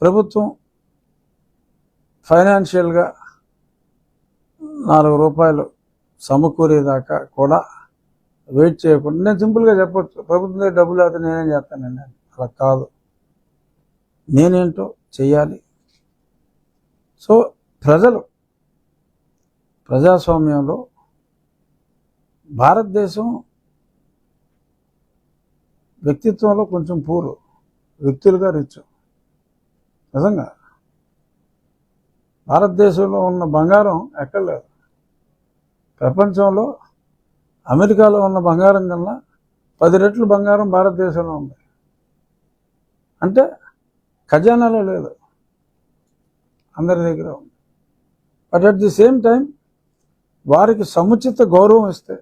ప్రభుత్వం ఫైనాన్షియల్గా నాలుగు రూపాయలు సమకూరేదాకా కూడా వెయిట్ చేయకుండా నేను సింపుల్గా చెప్పొచ్చు. ప్రభుత్వం డబ్బులు లేకపోతే నేనేం చేస్తానండి అలా కాదు. నేనేంటో చెయ్యాలి. సో ప్రజలు ప్రజాస్వామ్యంలో భారతదేశం వ్యక్తిత్వంలో కొంచెం పూరు వ్యక్తులుగా రిచ్. నిజంగా. భారతదేశంలో ఉన్న బంగారం ఎక్కడ లేదు. ప్రపంచంలో అమెరికాలో ఉన్న బంగారం కన్నా పది రెట్లు బంగారం భారతదేశంలో ఉంది. అంటే ఖజానాలో లేదు. అందరి దగ్గర ఉంది. But at the same time వారికి సముచిత గౌరవం ఇస్తే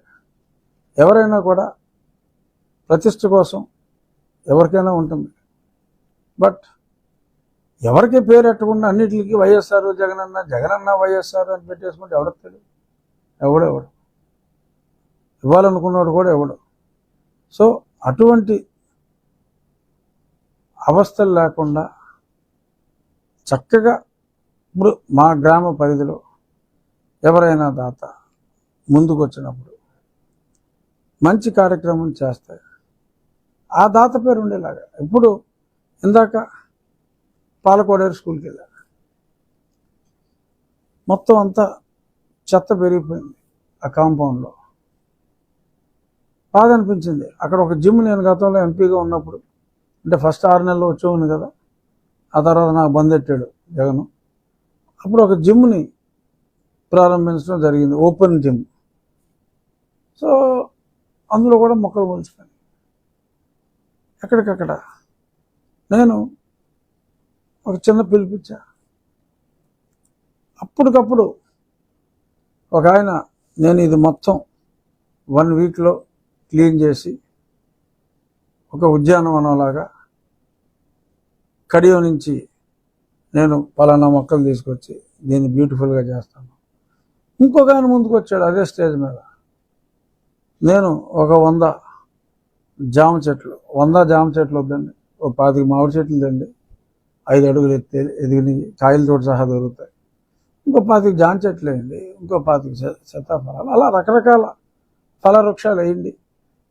ఎవరైనా కూడా ప్రతిష్ట కోసం ఎవరికైనా ఉంటుంది. బట్ ఎవరికి పేరు ఎట్టకుండా అన్నిటికీ వైఎస్ఆర్ జగనన్న జగనన్న వైఎస్ఆర్ అని పెట్టేసుకుంటే ఎవడొస్తాడు ఎవడెవడు ఇవ్వాలనుకున్నాడు కూడా ఎవడు? సో అటువంటి అవస్థలు లేకుండా చక్కగా ఇప్పుడు మా గ్రామ పరిధిలో ఎవరైనా దాత ముందుకు వచ్చినప్పుడు మంచి కార్యక్రమం చేస్తాయి ఆ దాత పేరు ఉండేలాగా. ఇప్పుడు ఇందాక పాలకోడేరు స్కూల్కి వెళ్ళా మొత్తం అంతా చెత్త పెరిగిపోయింది ఆ కాంపౌండ్లో. బాధ అనిపించింది అక్కడ ఒక జిమ్ నేను గతంలో ఎంపీగా ఉన్నప్పుడు అంటే ఫస్ట్ ఆరు నెలలు వచ్చేవాను కదా ఆ తర్వాత నాకు బందెట్టాడు జగను జగన్. అప్పుడు ఒక జిమ్ని ప్రారంభించడం జరిగింది ఓపెన్ జిమ్. సో అందులో కూడా మొక్కలు పోల్చుకొని ఎక్కడికక్కడ? నేను ఒక చిన్న పిలిపించా. అప్పటికప్పుడు ఒక ఆయన నేను ఇది మొత్తం వన్ వీక్లో క్లీన్ చేసి ఒక ఉద్యానవనంలాగా కడియో నుంచి నేను పలానా మొక్కలు తీసుకొచ్చి దీన్ని బ్యూటిఫుల్గా చేస్తాను. ఇంకొక ఆయన ముందుకు వచ్చాడు అదే స్టేజ్ మీద. నేను ఒక వంద జామ చెట్లు వంద జామ చెట్లు వద్దండి ఒక పాతిక మామిడి చెట్లు తండి ఐదు అడుగులు ఎత్తే ఎదిగిన కాయలతో సహా దొరుకుతాయి. ఇంకో పాతిక జామ చెట్లు వేయండి ఇంకో పాతిక శ- శతాఫలాలు. అలా రకరకాల ఫల వృక్షాలు వేయండి.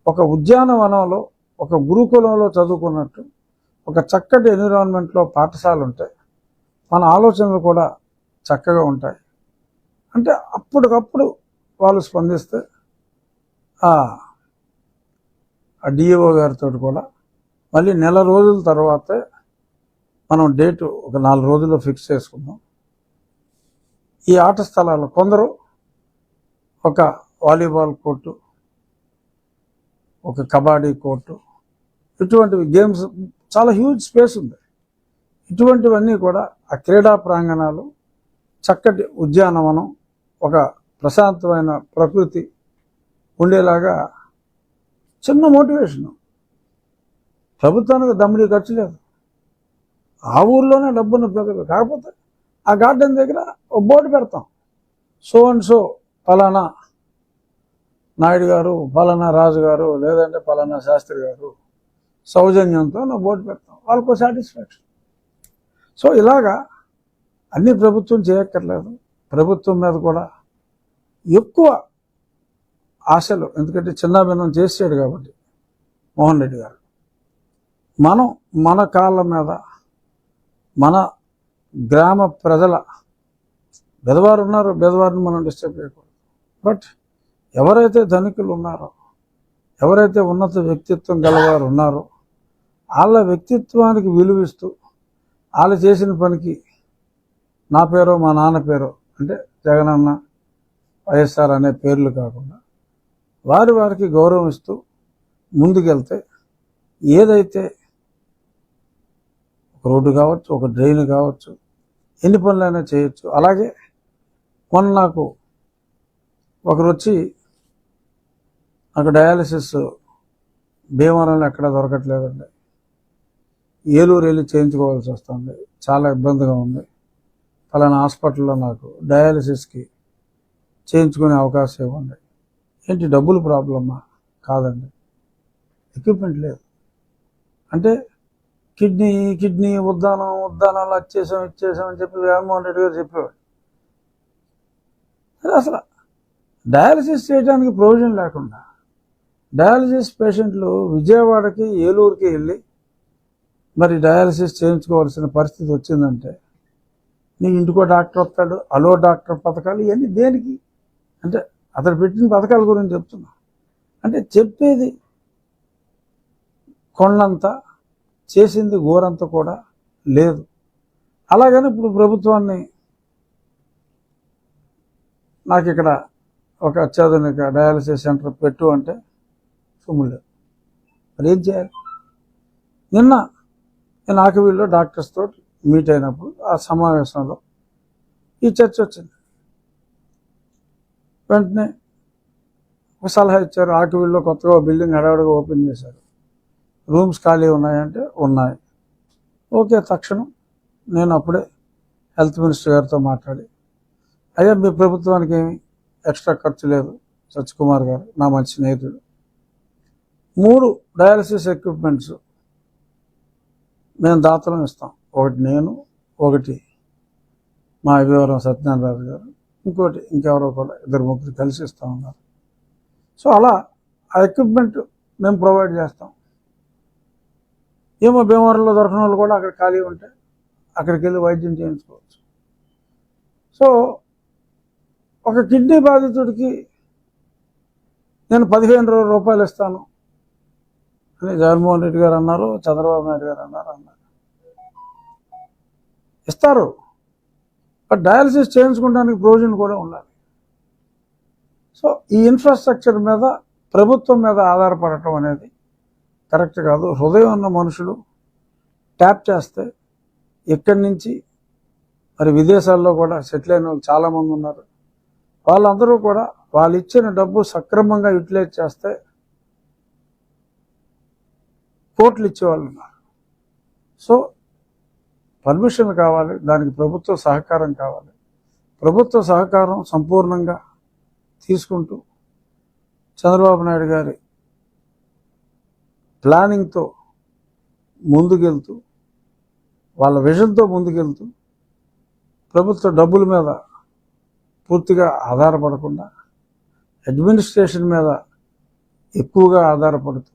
ఒక ఉద్యానవనంలో ఒక గురుకులంలో చదువుకున్నట్టు ఒక చక్కటి ఎన్విరాన్మెంట్లో పాఠశాల ఉంటాయి. మన ఆలోచనలు కూడా చక్కగా ఉంటాయి. అంటే అప్పటికప్పుడు వాళ్ళు స్పందిస్తే ఆ డిఏఓ గారితో కూడా మళ్ళీ నెల రోజుల తర్వాతే మనం డేటు ఒక నాలుగు రోజుల్లో ఫిక్స్ చేసుకుందాం. ఈ ఆట స్థలాల్లో కొందరు ఒక వాలీబాల్ కోర్టు ఒక కబడ్డీ కోర్టు ఇటువంటివి గేమ్స్ చాలా హ్యూజ్ స్పేస్ ఉంది. ఇటువంటివన్నీ కూడా ఆ క్రీడా ప్రాంగణాలు చక్కటి ఉద్యానవనం ఒక ప్రశాంతమైన ప్రకృతి ఉండేలాగా చిన్న మోటివేషన్. ప్రభుత్వానికి దమ్ముడి ఖర్చు లేదు. ఆ ఊర్లోనే డబ్బున్న ప్రజలు కాకపోతే ఆ గార్డెన్ దగ్గర ఒక బోర్డు పెడతాం. సో అండ్ సో ఫలానా నాయుడు గారు ఫలానా రాజు గారు లేదంటే ఫలానా శాస్త్రి గారు సౌజన్యంతో నా బోర్డు పెడతాం. వాళ్ళకు సాటిస్ఫాక్షన్. సో ఇలాగా అన్ని ప్రభుత్వం చేయక్కర్లేదు. ప్రభుత్వం మీద కూడా ఎక్కువ ఆశలు ఎందుకంటే చిన్నాభిన్నం చేసాడు కాబట్టి మోహన్ రెడ్డి గారు. మనం మన కాళ్ళ మీద మన గ్రామ ప్రజల బెదవారు ఉన్నారు బెదవారిని మనం డిస్టర్బ్ చేయకూడదు. బట్ ఎవరైతే ధనికులు ఉన్నారో ఎవరైతే ఉన్నత వ్యక్తిత్వం గలవారు ఉన్నారో వాళ్ళ వ్యక్తిత్వానికి విలువిస్తూ వాళ్ళు చేసిన పనికి నా పేరు మా నాన్న పేరు అంటే జగనన్న వైఎస్ఆర్ అనే పేర్లు కాకుండా వారి వారికి గౌరవం ఇస్తూ ముందుకెళ్తే ఏదైతే రోడ్డు కావచ్చు ఒక డ్రైన్ కావచ్చు ఎన్ని పనులైనా చేయొచ్చు. అలాగే మొన్న నాకు ఒకరు వచ్చి నాకు డయాలసిస్ భీమవరంలో ఎక్కడ దొరకట్లేదండి. ఏలూరు వెళ్ళి చేయించుకోవాల్సి వస్తుంది. చాలా ఇబ్బందిగా ఉంది. ఫలానా హాస్పిటల్లో నాకు డయాలసిస్కి చేయించుకునే అవకాశం ఇవ్వండి. ఏంటి డబ్బులు ప్రాబ్లమా? కాదండి. ఎక్విప్మెంట్ లేదు. అంటే కిడ్నీ కిడ్నీ ఉద్దానం ఉద్దానాలు వచ్చేసాం ఇచ్చేసాం అని చెప్పి జగన్మోహన్ రెడ్డి గారు చెప్పేవాడు. అసలు డయాలసిస్ చేయడానికి ప్రొవిజన్ లేకుండా డయాలసిస్ పేషెంట్లు విజయవాడకి ఏలూరుకి వెళ్ళి మరి డయాలసిస్ చేయించుకోవాల్సిన పరిస్థితి వచ్చిందంటే నీ ఇంటికో డాక్టర్ వస్తాడు అలో డాక్టర్ పథకాలు ఇవన్నీ దేనికి? అంటే అతను పెట్టిన పథకాల గురించి చెప్తున్నా. అంటే చెప్పేది కొండంతా చేసింది గోరంత కూడా లేదు. అలాగని ఇప్పుడు ప్రభుత్వాన్ని నాకు ఇక్కడ ఒక అత్యాధునిక డయాలసిస్ సెంటర్ పెట్టు అంటే సొమ్ము లేదు. మరి ఏం చేయాలి? నిన్న నేను ఆకవీల్లో డాక్టర్స్ తోటి మీట్ అయినప్పుడు ఆ సమావేశంలో ఈ చర్చ వచ్చింది. వెంటనే ఒక సలహా ఇచ్చారు. ఆకవీల్లో కొత్తగా బిల్డింగ్ హడావుడిగా ఓపెన్ చేశారు. రూమ్స్ ఖాళీ ఉన్నాయంటే ఉన్నాయి. ఓకే తక్షణం నేను అప్పుడే హెల్త్ మినిస్టర్ గారితో మాట్లాడి అయ్యా మీ ప్రభుత్వానికి ఏమి ఎక్స్ట్రా ఖర్చు లేదు సత్యకుమార్ గారు నా మంచి స్నేహితుడు. మూడు డయాలసిస్ ఎక్విప్మెంట్స్ మేము దాతలం ఇస్తాం. ఒకటి నేను ఒకటి మా అభివరం సత్యనారాయణ గారు ఇంకోటి ఇంకెవరో కూడా ఇద్దరు ముగ్గురు కలిసి ఇస్తా ఉన్నారు సో అలా ఆ ఎక్విప్మెంట్ మేము ప్రొవైడ్ చేస్తాం. ఏమో భీమవరంలో దొరకని వాళ్ళు కూడా అక్కడ ఖాళీ ఉంటే అక్కడికి వెళ్ళి వైద్యం చేయించుకోవచ్చు. సో ఒక కిడ్నీ బాధితుడికి నేను పదిహేను రూపాయలు ఇస్తాను అని జగన్మోహన్ రెడ్డి గారు అన్నారు చంద్రబాబు నాయుడు గారు అన్నారు అన్నారు. ఇస్తారు. బట్ డయాలసిస్ చేయించుకోవడానికి ప్రయోజనం కూడా ఉండాలి. సో ఈ ఇన్ఫ్రాస్ట్రక్చర్ మీద ప్రభుత్వం మీద ఆధారపడటం అనేది కరెక్ట్ కాదు. హృదయం ఉన్న మనుషులు ట్యాప్ చేస్తే ఎక్కడి నుంచి? మరి విదేశాల్లో కూడా సెటిల్ అయిన వాళ్ళు చాలామంది ఉన్నారు. వాళ్ళందరూ కూడా వాళ్ళు ఇచ్చిన డబ్బు సక్రమంగా యూటిలైజ్ చేస్తే కోట్లు ఇచ్చేవాళ్ళు ఉన్నారు. సో పర్మిషన్ కావాలి దానికి ప్రభుత్వ సహకారం కావాలి. ప్రభుత్వ సహకారం సంపూర్ణంగా తీసుకుంటూ చంద్రబాబు నాయుడు గారి ప్లానింగ్తో ముందుకెళ్తూ వాళ్ళ విజన్తో ముందుకెళ్తూ ప్రభుత్వ డబ్బుల మీద పూర్తిగా ఆధారపడకుండా అడ్మినిస్ట్రేషన్ మీద ఎక్కువగా ఆధారపడుతూ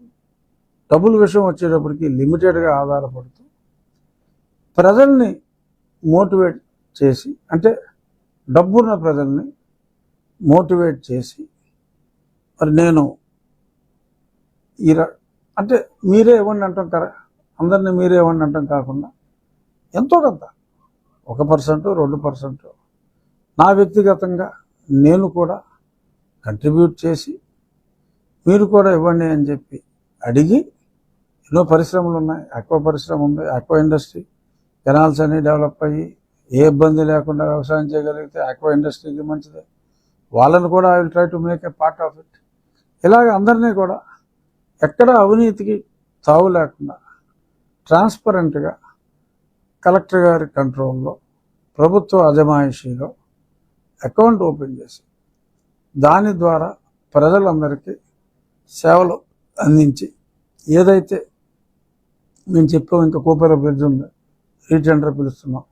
డబ్బుల విషయం వచ్చేటప్పటికి లిమిటెడ్గా ఆధారపడుతూ ప్రజల్ని మోటివేట్ చేసి అంటే డబ్బున్న ప్రజల్ని మోటివేట్ చేసి మరి నేను ఈ ర- అంటే మీరే ఇవ్వండి అంటాం కదా అందరినీ మీరే ఇవ్వండి అంటాం కాకుండా ఎంతో కొంత. ఒక పర్సెంట్ రెండు పర్సెంట్. నా వ్యక్తిగతంగా నేను కూడా కంట్రిబ్యూట్ చేసి మీరు కూడా ఇవ్వండి అని చెప్పి అడిగి ఎన్నో పరిశ్రమలు ఉన్నాయి. ఆక్వా పరిశ్రమ ఉంది. ఆక్వా ఇండస్ట్రీ కెనాల్స్ అన్నీ డెవలప్ అయ్యి ఏ ఇబ్బంది లేకుండా వ్యవసాయం చేయగలిగితే ఆక్వా ఇండస్ట్రీకి మంచిదే. వాళ్ళని కూడా I will try to make a part of it ఇలాగ అందరినీ కూడా ఎక్కడ అవినీతికి తావు లేకుండా ట్రాన్స్పరెంట్గా కలెక్టర్ గారి కంట్రోల్లో ప్రభుత్వ అజమాయిషీలో అకౌంట్ ఓపెన్ చేసి దాని ద్వారా ప్రజలందరికీ సేవలు అందించి ఏదైతే మేము చెప్పాం ఇంకా కూపేర బ్రిడ్జ్ ఉంది రీటెండర్ పిలుస్తున్నాం.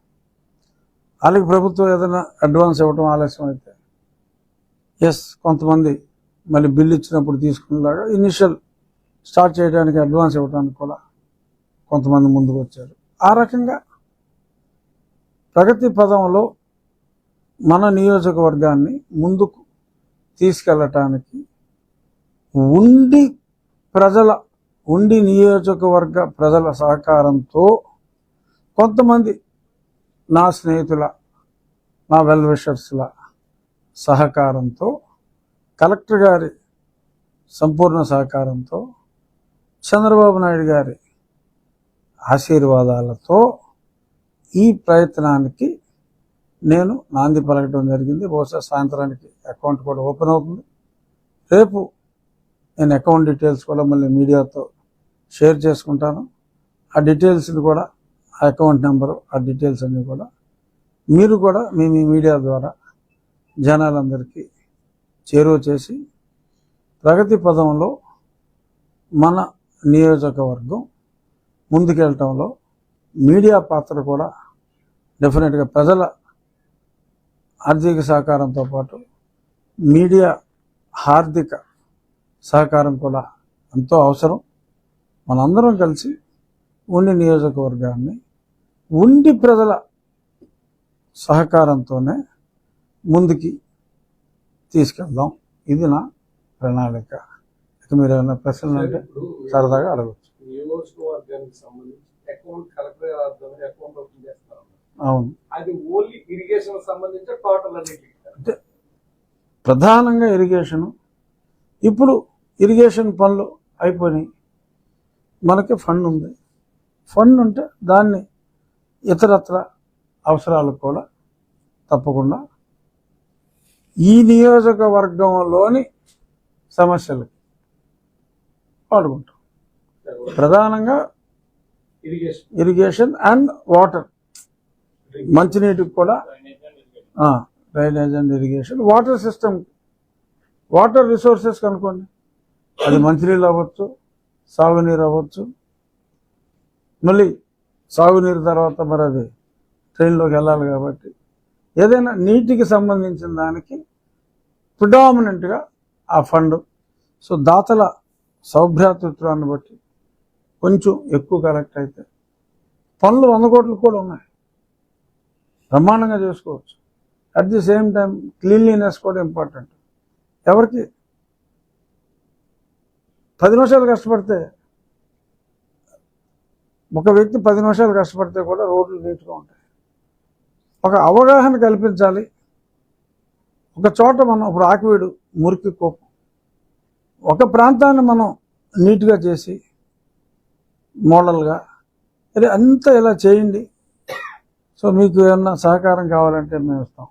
వాళ్ళకి ప్రభుత్వం ఏదైనా అడ్వాన్స్ ఇవ్వటం ఆలస్యం అయితే ఎస్ కొంతమంది మళ్ళీ బిల్లు ఇచ్చినప్పుడు తీసుకునేలాగా ఇనిషియల్ స్టార్ట్ చేయడానికి అడ్వాన్స్ ఇవ్వడానికి కూడా కొంతమంది ముందుకు వచ్చారు. ఆ రకంగా ప్రగతి పదంలో మన నియోజకవర్గాన్ని ముందుకు తీసుకెళ్ళటానికి ఉండి ప్రజల ఉండి నియోజకవర్గ ప్రజల సహకారంతో కొంతమంది నా స్నేహితుల నా వెల్విషర్స్ల సహకారంతో కలెక్టర్ గారి సంపూర్ణ సహకారంతో చంద్రబాబు నాయుడు గారి ఆశీర్వాదాలతో ఈ ప్రయత్నానికి నేను నాంది పలకడం జరిగింది. బహుశా సాయంత్రానికి అకౌంట్ కూడా ఓపెన్ అవుతుంది. రేపు నేను అకౌంట్ డీటెయిల్స్ కూడా మళ్ళీ మీడియాతో షేర్ చేసుకుంటాను. ఆ డీటెయిల్స్ని కూడా ఆ అకౌంట్ నెంబరు ఆ డీటెయిల్స్ అన్నీ కూడా మీరు కూడా మీ మీ మీడియా ద్వారా జనాలందరికీ చేరువ చేసి ప్రగతి పదంలో మన నియోజకవర్గం ముందుకెళ్ళటంలో మీడియా పాత్ర కూడా డెఫినెట్గా ప్రజల ఆర్థిక సహకారంతో పాటు మీడియా ఆర్థిక సహకారం కూడా ఎంతో అవసరం. మనందరం కలిసి ఉండి నియోజకవర్గాన్ని ఉండి ప్రజల సహకారంతోనే ముందుకి తీసుకెళ్దాం. ఇది నా ప్రణాళిక. ఇక మీరు ఏమైనా ప్రశ్నలు అంటే సరదాగా అడగచ్చు. అవును. అది ఓన్లీ ఇరిగేషన్ సంబంధించి టోటల్ అన్నిటికీ ప్రధానంగా ఇరిగేషను. ఇప్పుడు ఇరిగేషన్ పనులు అయిపోయినాయి. మనకి ఫండ్ ఉంది. ఫండ్ ఉంటే దాన్ని ఇతరత్ర అవసరాలకు కూడా తప్పకుండా ఈ నియోజకవర్గంలోని సమస్యలకి వాడుకుంటాం ప్రధానంగా ఇరిగేషన్ అండ్ వాటర్. మంచినీటికి కూడా drainage and irrigation. Water system water resources కనుక్కోండి. అది మంచినీళ్ళు అవ్వచ్చు సాగునీరు అవ్వచ్చు. మళ్ళీ సాగునీరు తర్వాత మరి అది ట్రైన్లోకి వెళ్ళాలి కాబట్టి ఏదైనా నీటికి సంబంధించిన దానికి ప్రిడామినెంట్గా ఆ ఫండ్. సో దాతల సౌభ్రాతృత్వాన్ని బట్టి కొంచెం ఎక్కువ కలెక్ట్ అయితే పనులు వంద కోట్లు కూడా ఉన్నాయి. బ్రహ్మాండంగా చేసుకోవచ్చు. At the same time cleanliness కూడా ఇంపార్టెంట్ ఎవరికి? పది నిమిషాలు కష్టపడితే ఒక వ్యక్తి పది నిమిషాలు కష్టపడితే కూడా రోడ్లు నీట్గా ఉంటాయి. ఒక అవగాహన కల్పించాలి. ఒక చోట మనం ఇప్పుడు ఆకివీడు మురికి కోపం. ఒక ప్రాంతాన్ని మనం నీట్గా చేసి మోడల్గా అరే అంతా ఇలా చేయండి. సో మీకు ఏమన్నా సహకారం కావాలంటే మేము ఇస్తాం.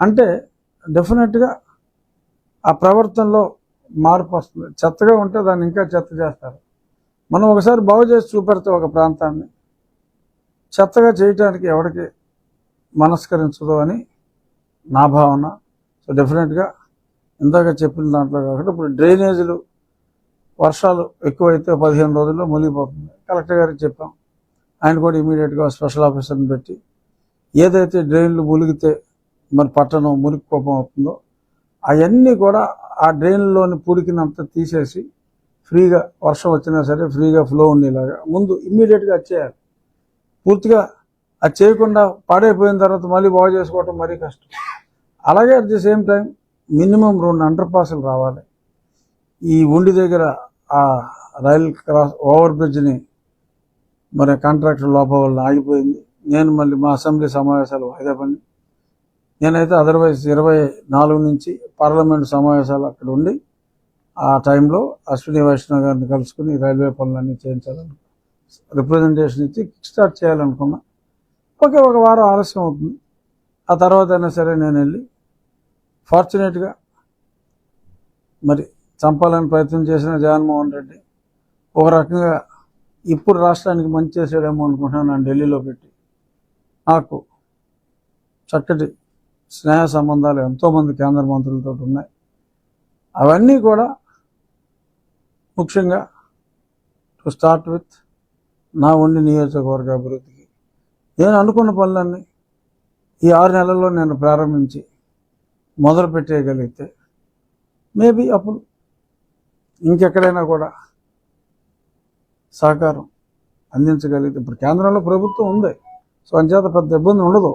అంటే డెఫినెట్గా ఆ ప్రవర్తనలో మార్పు వస్తుంది. చెత్తగా ఉంటే దాన్ని ఇంకా చెత్త చేస్తారు. మనం ఒకసారి బాగు చేసి చూపెడితే ఒక ప్రాంతాన్ని చెత్తగా చేయటానికి ఎవరికి మనస్కరించదు అని నా భావన. సో డెఫినెట్గా ఇందాక చెప్పిన దాంట్లో కాకుండా ఇప్పుడు డ్రైనేజీలు వర్షాలు ఎక్కువైతే పదిహేను రోజుల్లో మునిగిపోతుంది. కలెక్టర్ గారికి చెప్పాం. ఆయన కూడా ఇమీడియట్గా స్పెషల్ ఆఫీసర్ని పెట్టి ఏదైతే డ్రైన్లు మునిగితే మరి పట్టణం మురికి కోపం అవుతుందో అవన్నీ కూడా ఆ డ్రైన్లోని పూడికినంత తీసేసి ఫ్రీగా వర్షం వచ్చినా సరే ఫ్రీగా ఫ్లో ఉండేలాగా ముందు ఇమ్మీడియట్గా చేయాలి. పూర్తిగా అది చేయకుండా పాడైపోయిన తర్వాత మళ్ళీ బాగు చేసుకోవటం మరీ కష్టం. అలాగే at the same time minimum రెండు అండర్ పాసులు రావాలి. ఈ ఉండి దగ్గర ఆ రైల్ క్రాస్ ఓవర్ బ్రిడ్జ్ని మరి కాంట్రాక్టర్ లోపం వల్ల ఆగిపోయింది. నేను మళ్ళీ మా అసెంబ్లీ సమావేశాలు వాయిదా పని నేనైతే అదర్వైజ్ ఇరవై నాలుగు నుంచి పార్లమెంట్ సమావేశాలు అక్కడ ఉండి ఆ టైంలో అశ్విని వైష్ణవ్ గారిని కలుసుకుని రైల్వే పనులన్నీ చేయించాలని రిప్రజెంటేషన్ ఇచ్చి కిక్ స్టార్ట్ చేయాలనుకున్నా. ఓకే ఒక వారం ఆలస్యం అవుతుంది. ఆ తర్వాత అయినా సరే నేను వెళ్ళి ఫార్చునేట్గా మరి చంపాలని ప్రయత్నం చేసిన జగన్మోహన్ రెడ్డి ఒక రకంగా ఇప్పుడు రాష్ట్రానికి మంచి చేసేడేమో అనుకుంటున్నాను నేను ఢిల్లీలో పెట్టి. నాకు చక్కటి స్నేహ సంబంధాలు ఎంతోమంది కేంద్ర మంత్రులతో ఉన్నాయి. అవన్నీ కూడా ముఖ్యంగా టు స్టార్ట్ విత్ నా ఉండి నియోజకవర్గ అభివృద్ధికి. నేను అనుకున్న పనులన్నీ ఈ ఆరు నెలల్లో నేను ప్రారంభించి మొదలు పెట్టేయగలిగితే మేబీ అప్పుడు ఇంకెక్కడైనా కూడా సహకారం అందించగలిగితే ఇప్పుడు కేంద్రంలో ప్రభుత్వం ఉంది సో అంచేత పెద్ద ఇబ్బంది ఉండదు.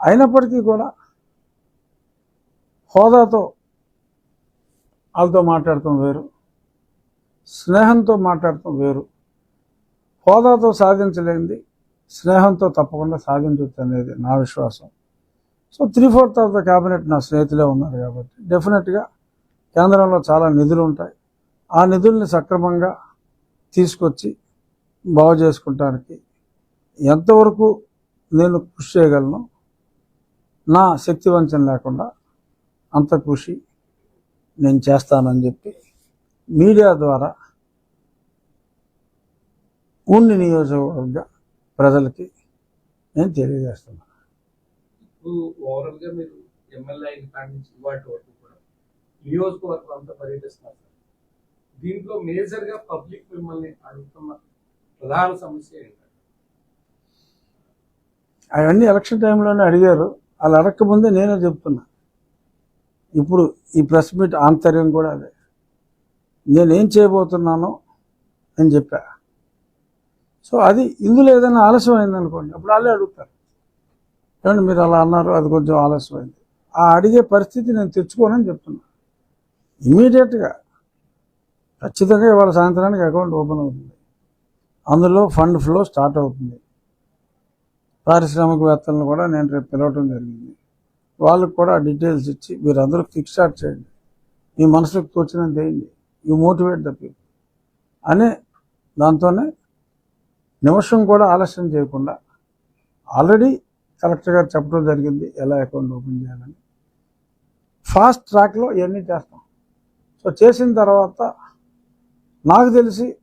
అయినప్పటికీ కూడా హోదాతో వాళ్ళతో మాట్లాడటం వేరు స్నేహంతో మాట్లాడటం వేరు. హోదాతో సాధించలేనిది స్నేహంతో తప్పకుండా సాధించవచ్చు అనేది నా విశ్వాసం. So three fourth of the cabinet నా స్నేహితులే ఉన్నారు కాబట్టి డెఫినెట్గా కేంద్రంలో చాలా నిధులు ఉంటాయి. ఆ నిధుల్ని సక్రమంగా తీసుకొచ్చి బాగు చేసుకుంటానికి ఎంతవరకు నేను కృషి చేయగలను? నా శక్తి వంచన లేకుండా అంత కృషి నేను చేస్తానని చెప్పి మీడియా ద్వారా ఉండి నియోజకవర్గ ప్రజలకి నేను తెలియజేస్తున్నాను. ఇప్పుడు ఓవరాల్గా మీరు ఎమ్మెల్యే అయిన కాడి నుంచి ఇవాటి వరకు కూడా నియోజకవర్గం అంతా పర్యటిస్తున్నారు సార్. దీంట్లో మేజర్గా పబ్లిక్ మిమ్మల్ని అడుగుతున్న ప్రధాన సమస్య ఏంటంటే అవన్నీ ఎలక్షన్ టైంలోనే అడిగారు. వాళ్ళు అడగకముందే నేనే చెప్తున్నా. ఇప్పుడు ఈ ప్రెస్ మీట్ ఆంతర్యం కూడా అదే. నేనేం చేయబోతున్నానో అని చెప్పా. సో అది ఇందులో ఏదైనా ఆలస్యం అయింది అనుకోండి అప్పుడు వాళ్ళే అడుగుతారు. ఏమండి మీరు అలా అన్నారు అది కొంచెం ఆలస్యమైంది. ఆ అడిగే పరిస్థితి నేను తెచ్చుకోనని చెప్తున్నా. ఇమీడియట్గా ఖచ్చితంగా ఇవాళ సాయంత్రానికి అకౌంట్ ఓపెన్ అవుతుంది. అందులో ఫండ్ ఫ్లో స్టార్ట్ అవుతుంది. పారిశ్రామికవేత్తలను కూడా నేను రేపు పిలవటం జరిగింది. వాళ్ళకు కూడా డీటెయిల్స్ ఇచ్చి మీరు అందరూ కిక్ స్టార్ట్ చేయండి. మీ మనసుకు తోచినంత వేయండి యూ మోటివేట్ ద పీపుల్. అనే దాంతోనే నిమిషం కూడా ఆలస్యం చేయకుండా ఆల్రెడీ కలెక్టర్ గారు చెప్పడం జరిగింది ఎలా అకౌంట్ ఓపెన్ చేయాలని. ఫాస్ట్ ట్రాక్లో ఇవన్నీ చేస్తాం. సో చేసిన తర్వాత నాకు తెలిసి